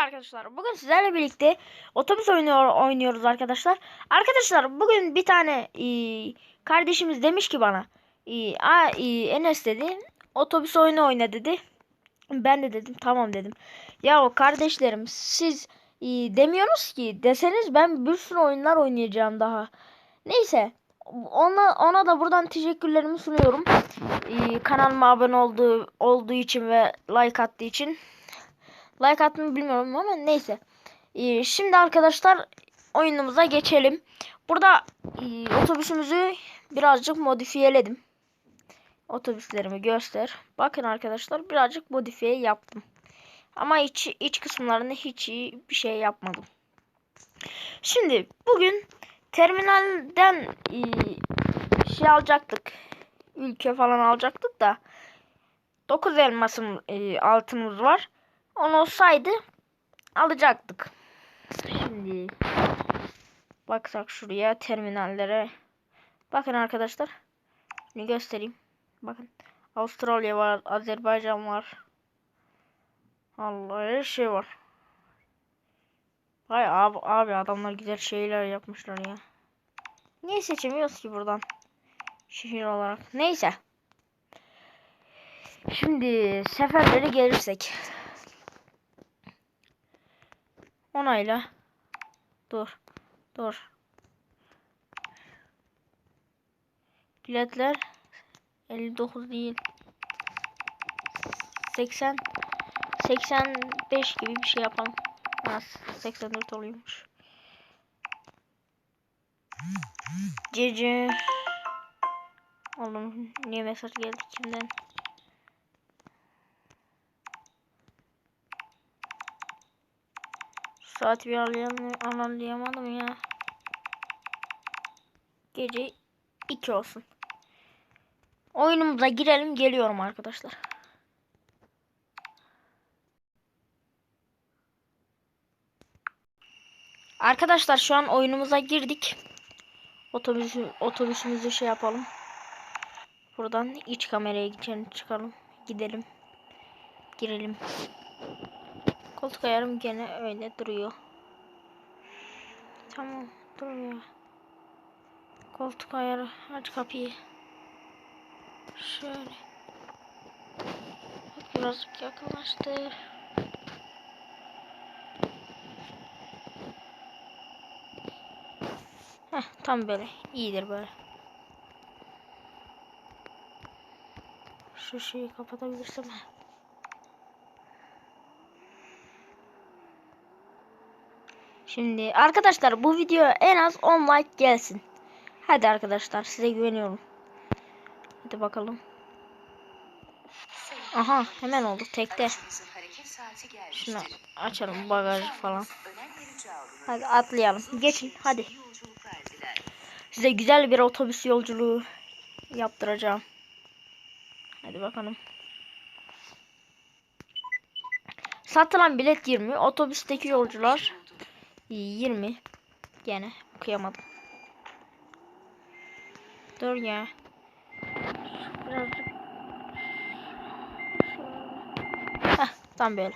arkadaşlar. Bugün sizlerle birlikte otobüs oynuyor, oynuyoruz arkadaşlar. Arkadaşlar bugün bir tane e, kardeşimiz demiş ki bana e, a, e, Enes dedi otobüs oyunu oyna dedi. Ben de dedim tamam dedim. Ya o kardeşlerim siz e, demiyorsunuz ki deseniz ben bir sürü oyunlar oynayacağım daha. Neyse ona, ona da buradan teşekkürlerimi sunuyorum. E, kanalıma abone olduğu, olduğu için ve like attığı için. Like attığımı bilmiyorum ama neyse. Ee, şimdi arkadaşlar oyunumuza geçelim. Burada e, otobüsümüzü birazcık modifiyeledim. Otobüslerimi göster. Bakın arkadaşlar birazcık modifiye yaptım. Ama iç, iç kısımlarında hiç iyi bir şey yapmadım. Şimdi bugün terminalden e, şey alacaktık. Ülke falan alacaktık da 9 elmasım e, altımız var. On olsaydı alacaktık. Şimdi baksak şuraya terminallere. Bakın arkadaşlar. Ne göstereyim. Bakın. Avustralya var. Azerbaycan var. Allah her şey var. Vay abi, abi adamlar güzel şeyler yapmışlar ya. Niye seçemiyoruz ki buradan? Şehir olarak. Neyse. Şimdi seferleri gelirsek. Onayla. Dur. Dur. Biletler 59 değil. 80 85 gibi bir şey yapalım. Ha, 84 oluyormuş. Cece. Oğlum niye mesaj geldi kimden? Saat bir anlayam anlayamadım ya. Gece 2 olsun. Oyunumuza girelim geliyorum arkadaşlar. Arkadaşlar şu an oyunumuza girdik. Otobüsü, otobüsümüzü şey yapalım. Buradan iç kameraya geçelim çıkalım. Gidelim. Girelim. Koltuk ayarım gene öyle duruyor. Tamam duruyor. Koltuk ayarı aç kapıyı. Şöyle. Birazcık yakınlaştır. Heh, tam böyle. iyidir böyle. Şu şeyi kapatabilirsem. Şimdi arkadaşlar bu video en az 10 like gelsin. Hadi arkadaşlar size güveniyorum. Hadi bakalım. Aha hemen oldu tekte. Şunu açalım bagaj falan. Hadi atlayalım. Geçin hadi. Size güzel bir otobüs yolculuğu yaptıracağım. Hadi bakalım. Satılan bilet 20. Otobüsteki yolcular 20. Gene okuyamadım. Dur ya. Birazcık. Heh, tam böyle.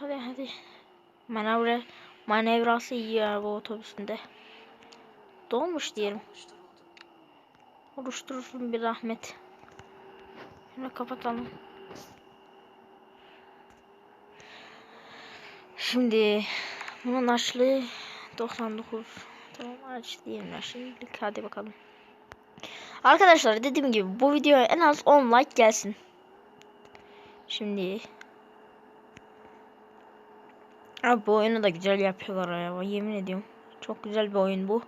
Hadi hadi. Manevra manevrası iyi ya bu otobüsünde. Dolmuş diyelim. Oluşturursun bir rahmet. Şunu kapatalım. Şimdi bunun açlığı 99. Tamam aç diyelim şimdilik hadi bakalım. Arkadaşlar dediğim gibi bu videoya en az 10 like gelsin. Şimdi Abi bu oyunu da güzel yapıyorlar ya yemin ediyorum. Çok güzel bir oyun bu.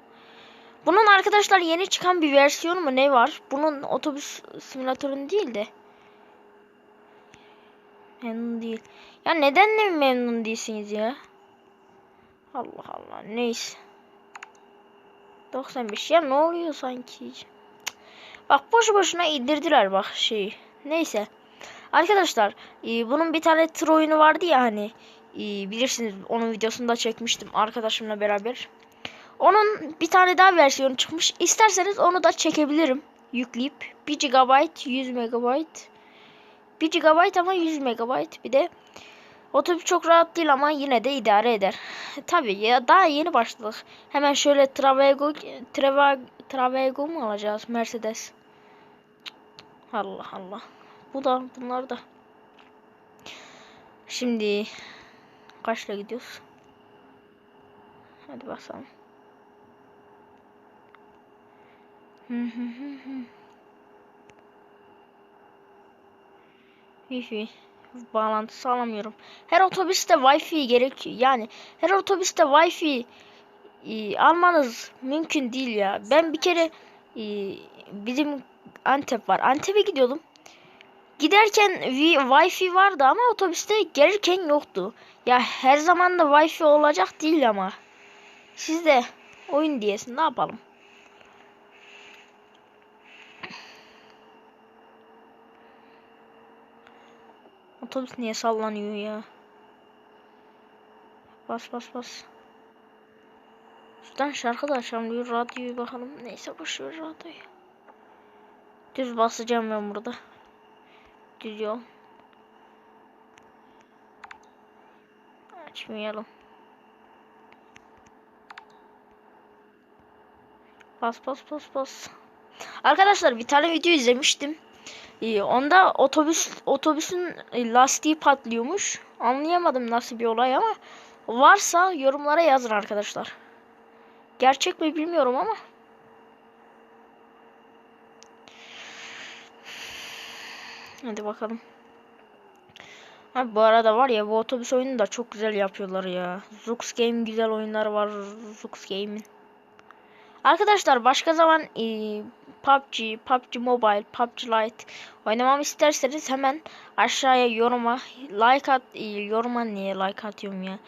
Bunun arkadaşlar yeni çıkan bir versiyonu mu ne var? Bunun otobüs simülatörün değil de. Memnun değil. Ya neden ne memnun değilsiniz ya? Allah Allah neyse. 95 ya ne oluyor sanki? Bak boşu boşuna indirdiler bak şeyi. Neyse. Arkadaşlar e, bunun bir tane tır oyunu vardı ya hani. E, bilirsiniz onun videosunu da çekmiştim arkadaşımla beraber. Onun bir tane daha versiyonu çıkmış. İsterseniz onu da çekebilirim. Yükleyip 1 GB 100 MB 1 GB ama 100 MB. Bir de otobüs çok rahat değil ama yine de idare eder. Tabii ya daha yeni başladık. Hemen şöyle Travego Trava, Travego mu alacağız? Mercedes. Allah Allah. Bu da bunlar da. Şimdi kaçla gidiyoruz? Hadi bakalım. Hı hı hı hı. Wi-Fi bağlantı sağlamıyorum. Her otobüste Wi-Fi gerekiyor. Yani her otobüste Wi-Fi e, almanız mümkün değil ya. Ben bir kere e, bizim Antep var. Antep'e gidiyordum. Giderken wi- Wi-Fi vardı ama otobüste gelirken yoktu. Ya her zaman da Wi-Fi olacak değil ama. Siz de oyun diyesin ne yapalım? Otobüs niye sallanıyor ya? Bas bas bas. Şuradan şarkı da açalım. Radyoyu bakalım. Neyse boşver radyoyu. Düz basacağım ben burada. Düz yol. Açmayalım. Bas bas bas bas. Arkadaşlar bir tane video izlemiştim. Onda otobüs otobüsün e, lastiği patlıyormuş. Anlayamadım nasıl bir olay ama varsa yorumlara yazın arkadaşlar. Gerçek mi bilmiyorum ama. Hadi bakalım. Abi bu arada var ya bu otobüs oyunu da çok güzel yapıyorlar ya. Zux Game güzel oyunlar var Zux Game'in. Arkadaşlar başka zaman e, PUBG, PUBG Mobile, PUBG Lite oynamamı isterseniz hemen aşağıya yoruma like at, e, yoruma niye like atıyorum ya.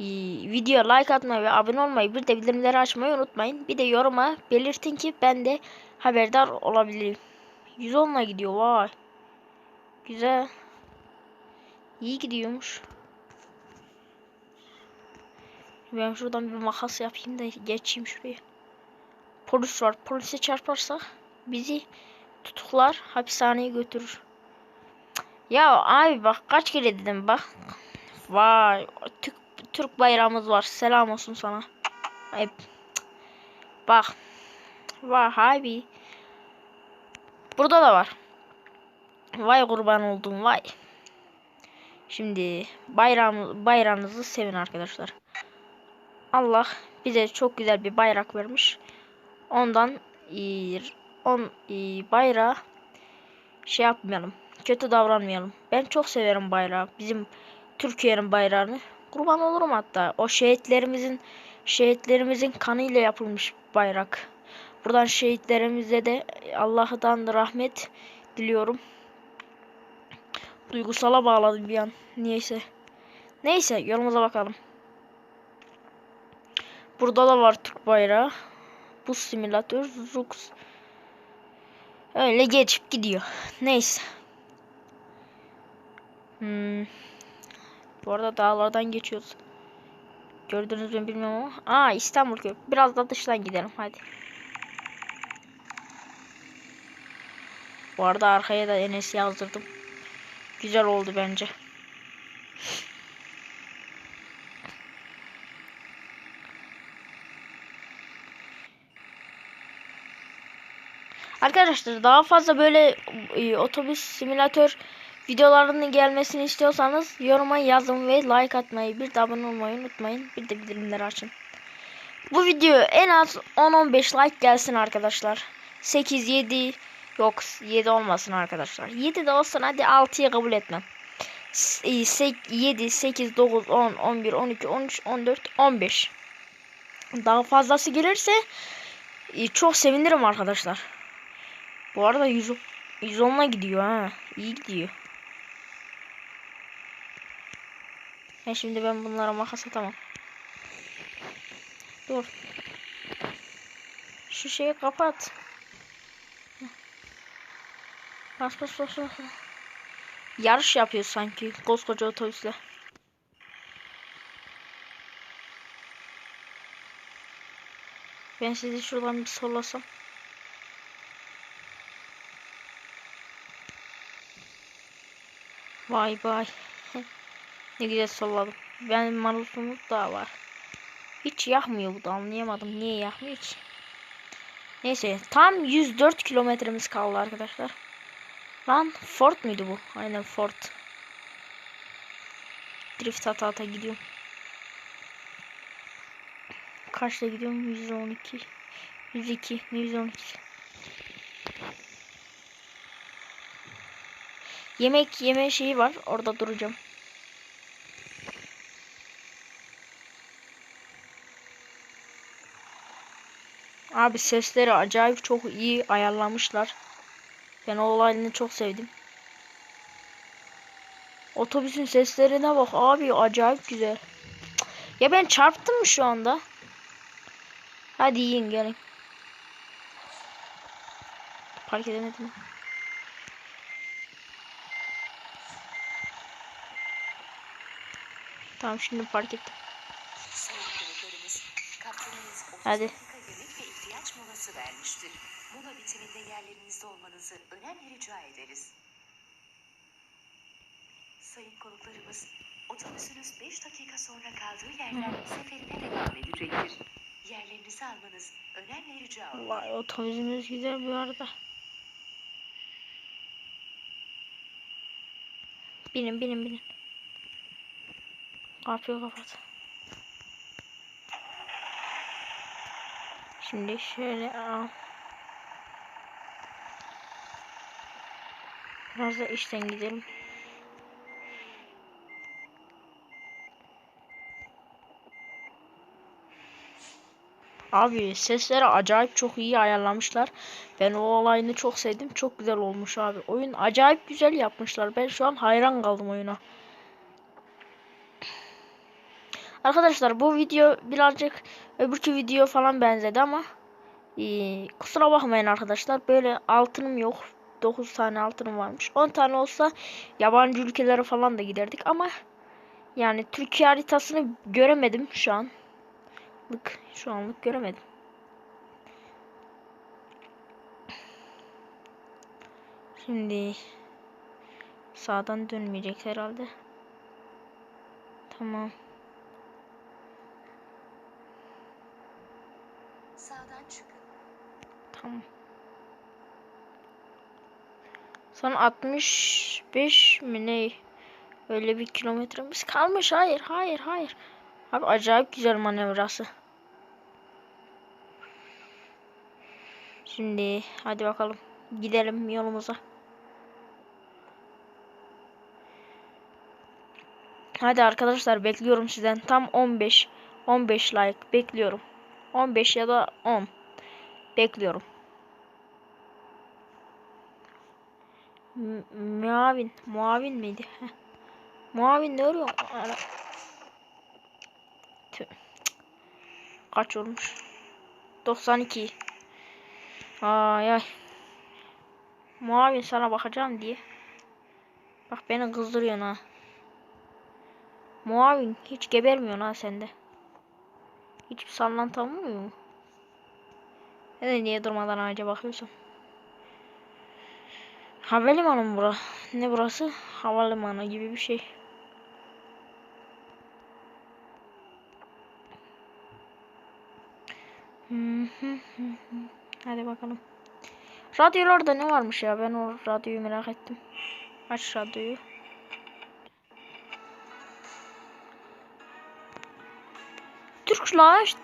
E, video like atmayı ve abone olmayı bir de bildirimleri açmayı unutmayın. Bir de yoruma belirtin ki ben de haberdar olabilirim. 110'la gidiyor vay. Güzel. İyi gidiyormuş. Ben şuradan bir makas yapayım da geçeyim şuraya. Polis var. Polise çarparsak bizi tutuklar, hapishaneye götürür. Ya abi bak kaç kere dedim bak. Vay Türk, Türk bayrağımız var. Selam olsun sana. Ay, bak. Vay abi. Burada da var. Vay kurban oldum vay. Şimdi bayrağımı, bayrağınızı sevin arkadaşlar. Allah bize çok güzel bir bayrak vermiş. Ondan on bayrağı şey yapmayalım. Kötü davranmayalım. Ben çok severim bayrağı. Bizim Türkiye'nin bayrağını. Kurban olurum hatta. O şehitlerimizin şehitlerimizin kanıyla yapılmış bayrak. Buradan şehitlerimize de Allah'tan rahmet diliyorum. Duygusala bağladım bir an. Niyeyse. Neyse yolumuza bakalım. Burada da var Türk bayrağı. Bu simülatör Zux. Öyle geçip gidiyor. Neyse. Hmm. Bu arada dağlardan geçiyoruz. Gördünüz mü bilmiyorum ama. Aa İstanbul köy. Biraz da dıştan gidelim hadi. Bu arada arkaya da Enes yazdırdım. Güzel oldu bence. Arkadaşlar daha fazla böyle e, otobüs simülatör videolarının gelmesini istiyorsanız yoruma yazın ve like atmayı bir de abone olmayı unutmayın. Bir de bildirimleri açın. Bu video en az 10-15 like gelsin arkadaşlar. 8-7 yok 7 olmasın arkadaşlar. 7 de olsun hadi 6'ya kabul etmem. 7, 8, 9, 10, 11, 12, 13, 14, 15. Daha fazlası gelirse e, çok sevinirim arkadaşlar. Bu arada 100 110'la gidiyor ha. İyi gidiyor. Ya şimdi ben bunlara makas atamam. Dur. Şu şeyi kapat. Bas bas bas bas. Yarış yapıyor sanki koskoca otobüsle. Ben sizi şuradan bir sollasam. Vay vay. ne güzel salladım. Benim marutumuz da var. Hiç yakmıyor bu da anlayamadım. Niye yakmıyor ki? Neyse tam 104 kilometremiz kaldı arkadaşlar. Lan Ford muydu bu? Aynen Ford. Drift ata ata gidiyorum. Kaçta gidiyorum? 112. 102. 112. Yemek yeme şeyi var. Orada duracağım. Abi sesleri acayip çok iyi ayarlamışlar. Ben o olayını çok sevdim. Otobüsün seslerine bak abi acayip güzel. Ya ben çarptım mı şu anda? Hadi yiyin gelin. Park edemedim. Tamam şimdi park ettim. Sayın konuklarımız, kaptanınız 30 Hadi. ihtiyaç molası vermiştir. Mola bitiminde yerlerinizde olmanızı önemli rica ederiz. Sayın konuklarımız, otobüsünüz 5 dakika sonra kaldığı yerden seferine devam edecektir. Yerlerinizi almanız önemli rica olunur. Vay otobüsümüz güzel bu arada. Binin binin binin. Kapıyı kapat. Şimdi şöyle al. Biraz da işten gidelim. Abi sesleri acayip çok iyi ayarlamışlar. Ben o olayını çok sevdim. Çok güzel olmuş abi. Oyun acayip güzel yapmışlar. Ben şu an hayran kaldım oyuna. Arkadaşlar bu video birazcık öbürkü video falan benzedi ama ee, kusura bakmayın arkadaşlar. Böyle altınım yok. 9 tane altınım varmış. 10 tane olsa yabancı ülkelere falan da giderdik ama yani Türkiye haritasını göremedim şu an. Şu anlık göremedim. Şimdi sağdan dönmeyecek herhalde. Tamam. Sağdan çıkın. Tamam. Son 65 mi ne? Öyle bir kilometremiz kalmış. Hayır, hayır, hayır. Abi acayip güzel manevrası. Şimdi hadi bakalım. Gidelim yolumuza. Hadi arkadaşlar bekliyorum sizden. Tam 15 15 like bekliyorum. 15 ya da 10 bekliyorum. Muavin, muavin miydi? Heh. Muavin ne arıyor? Ana. Kaç olmuş? 92. Ay ay. Muavin sana bakacağım diye. Bak beni kızdırıyorsun ha. Muavin hiç gebermiyorsun ha sende. Hiçbir sallantı olmuyor mu? Da niye durmadan ağaca bakıyorsun? Havalimanı mı bura? Ne burası? Havalimanı gibi bir şey. Hı hı hı. Hadi bakalım. Radyolarda ne varmış ya? Ben o radyoyu merak ettim. Aç radyoyu. Türk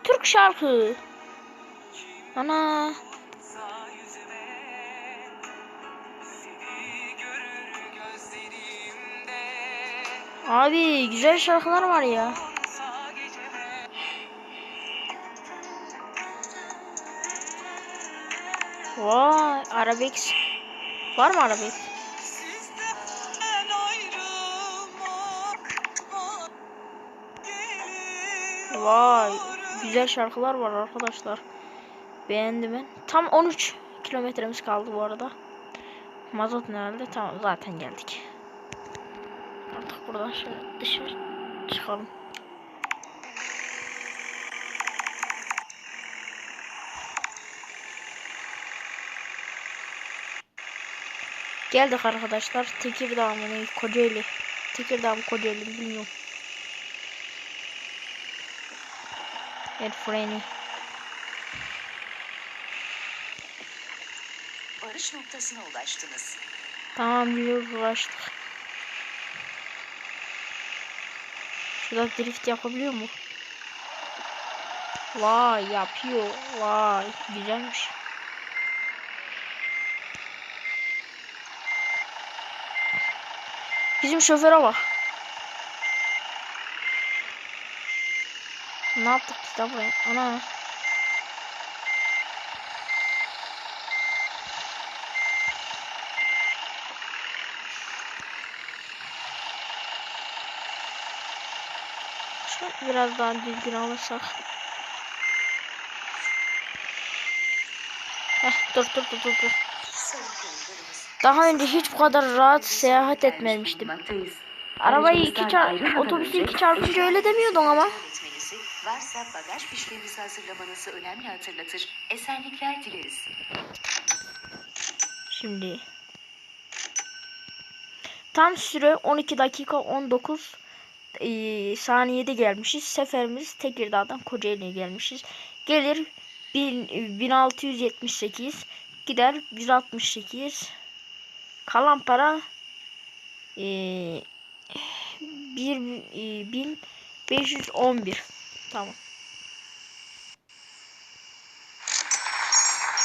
Türk şarkı. Ana. Abi güzel şarkılar var ya. Vay Arabex. Var mı gelir Vay güzel şarkılar var arkadaşlar. Beğendim ben. Tam 13 kilometremiz kaldı bu arada. Mazot nerede? Tamam zaten geldik. Buradan şöyle dışarı çıkalım. Geldik arkadaşlar. Tekirdağ mı ne? Kocaeli. Tekirdağ mı Kocaeli bilmiyorum. Evet freni. Varış noktasına ulaştınız. Tamam biliyoruz uğraştık. Şurada drift yapabiliyor mu? Vay yapıyor. Vay güzelmiş. Bizim şoföre bak. Ne yaptık biz de buraya? Ana. Şu biraz daha düzgün alırsak. Heh, dur dur dur dur dur. Daha önce hiç bu kadar rahat seyahat etmemiştim. Arabayı iki Aracımızdan çar ayrılmadan otobüsü iki çarpınca öyle demiyordun ama. Varsa bagaj fişlerinizi hazırlamanızı önemli hatırlatır. Esenlikler dileriz. Şimdi. Tam süre 12 dakika 19 eee, saniyede gelmişiz. Seferimiz Tekirdağ'dan Kocaeli'ye gelmişiz. Gelir 1000 1678 gider 168 kalan para eee 1 eee, 1511 tamam.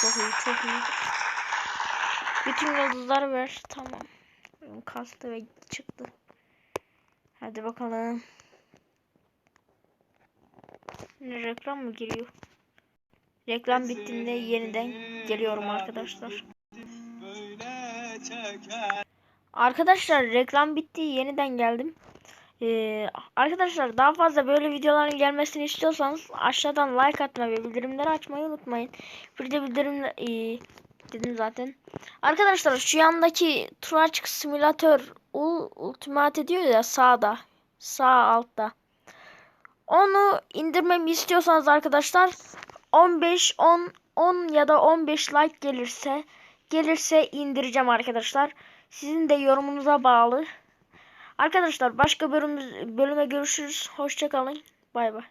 Çok iyi çok iyi. Bütün yıldızları ver. Tamam. Kastı ve çıktı. Hadi bakalım. Ne reklam mı giriyor? Reklam bittiğinde yeniden geliyorum arkadaşlar. Arkadaşlar reklam bitti. Yeniden geldim. Ee, arkadaşlar daha fazla böyle videoların gelmesini istiyorsanız aşağıdan like atmayı ve bildirimleri açmayı unutmayın. Bir de bildirim ee, dedim zaten. Arkadaşlar şu yandaki Truck Simulator Ul Ultimate diyor ya sağda. Sağ altta. Onu indirmemi istiyorsanız arkadaşlar 15 10 10 ya da 15 like gelirse gelirse indireceğim arkadaşlar. Sizin de yorumunuza bağlı. Arkadaşlar başka bölüm, bölüme görüşürüz. Hoşçakalın. Bay bay.